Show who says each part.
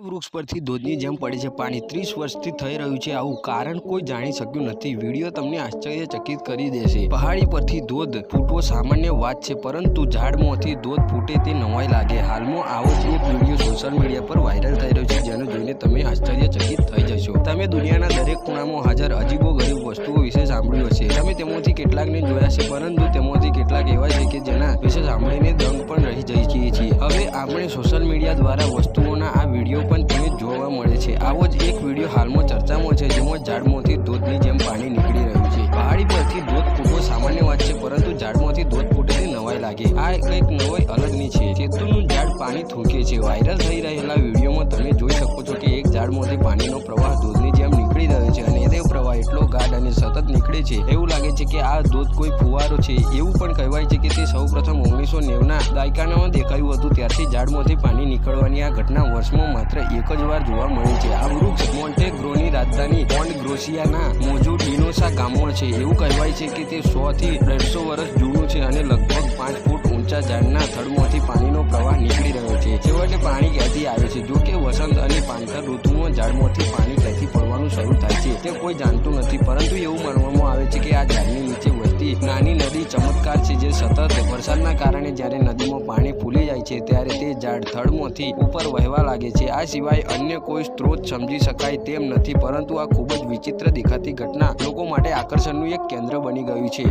Speaker 1: વૃક્ષ પરથી ધોધની જેમ પડે છે. પાણી ત્રીસ વર્ષથી થઈ રહ્યું છે. આવું કારણ કોઈ જાણી શક્યું નથી. વીડિયો તમને આશ્ચર્યચકિત કરી દેશે. પહાડી પરથી ધોધ ફૂટવો સામાન્ય વાત છે, પરંતુ ઝાડમાંથી ધોધ ફૂટે તે નવાઈ લાગે. હાલમાં આવો જ એક વીડિયો સોશિયલ મીડિયા પર વાયરલ થઈ રહ્યો છે, જેને જોઈને તમે આશ્ચર્યચકિત થઈ જશો. તમે દુનિયાના દરેક ખૂણામાં હાજર અજીબો ગરીબ વસ્તુઓ વિશે સાંભળ્યું હશે. તમે તેમાંથી કેટલાકને જોયા છે, પરંતુ તેમાંથી કેટલાક એવા છે વિશે સાંભળીને દંગ પણ રહી જઈએ છીએ હવે આપણે સોશિયલ મીડિયા દ્વારા વસ્તુઓના આ વીડિયો પણ તમે જોવા મળે છે. આવો જ એક વીડિયો હાલમાં ચર્ચામાં છે, જેમાં ઝાડમાંથી ધોધની જેમ પાણી નીકળી રહ્યું છે. પહાડી પરથી ધોધ ફૂટવો સામાન્ય વાત છે, પરંતુ ઝાડમાંથી ધોધ ફૂટે નવાઈ લાગે. આ કંઈક નવાઈ અલગની છે. ખેતરનું ઝાડ પાણી થૂંકે છે. વાયરલ થઈ રહેલા વિડીયોમાં તમે જોઈ શકો છો કે એક ઝાડમાંથી પાણીનો પ્રવાહ અને સતત નીકળે છે. એવું લાગે છે કે આ ધોધ કોઈ ફુવારો છે. એવું પણ કહેવાય છે કે તે સૌપ્રથમ ઓગણીસો નેવના દાયકાનામાં દેખાયું હતું. ત્યારથી ઝાડમાંથી પાણી નીકળવાની આ ઘટના વર્ષમાં માત્ર એક જ વાર જોવા મળે છે. આ વૃક્ષ મોન્ટેગ્રોની રાજધાની મોન્ટ ગ્રોસિયાના મોજુ ડિનોસા ગામમાં છે. એવું કહેવાય છે કે તે સો થી દોઢસો વર્ષ જૂનું છે અને લગભગ પાંચ ફૂટ ઊંચા ઝાડના થડમાંથી પાણીનો પ્રવાહ નીકળી રહ્યો છે. છેવટે પાણી ક્યાંથી આવે છે? જો કે વસંત અને પાંતર ઋતુમાં ઝાડમાંથી પાણી ક્યાંથી તે કોઈ જાણતું નથી. પરંતુ એવું માનવામાં આવે છે કે આ ઝાડની નીચે વસતી નાની નદી ચમત્કાર છે જે સતત વરસાદના કારણે જ્યારે નદીમાં પાણી ફૂલી જાય છે ત્યારે તે ઝાડ થડમાંથી ઉપર વહેવા લાગે છે. આ સિવાય અન્ય કોઈ સ્ત્રોત સમજી શકાય તેમ નથી, પરંતુ આ ખૂબ જ વિચિત્ર દેખાતી ઘટના લોકો માટે આકર્ષણનું એક કેન્દ્ર બની ગયું છે.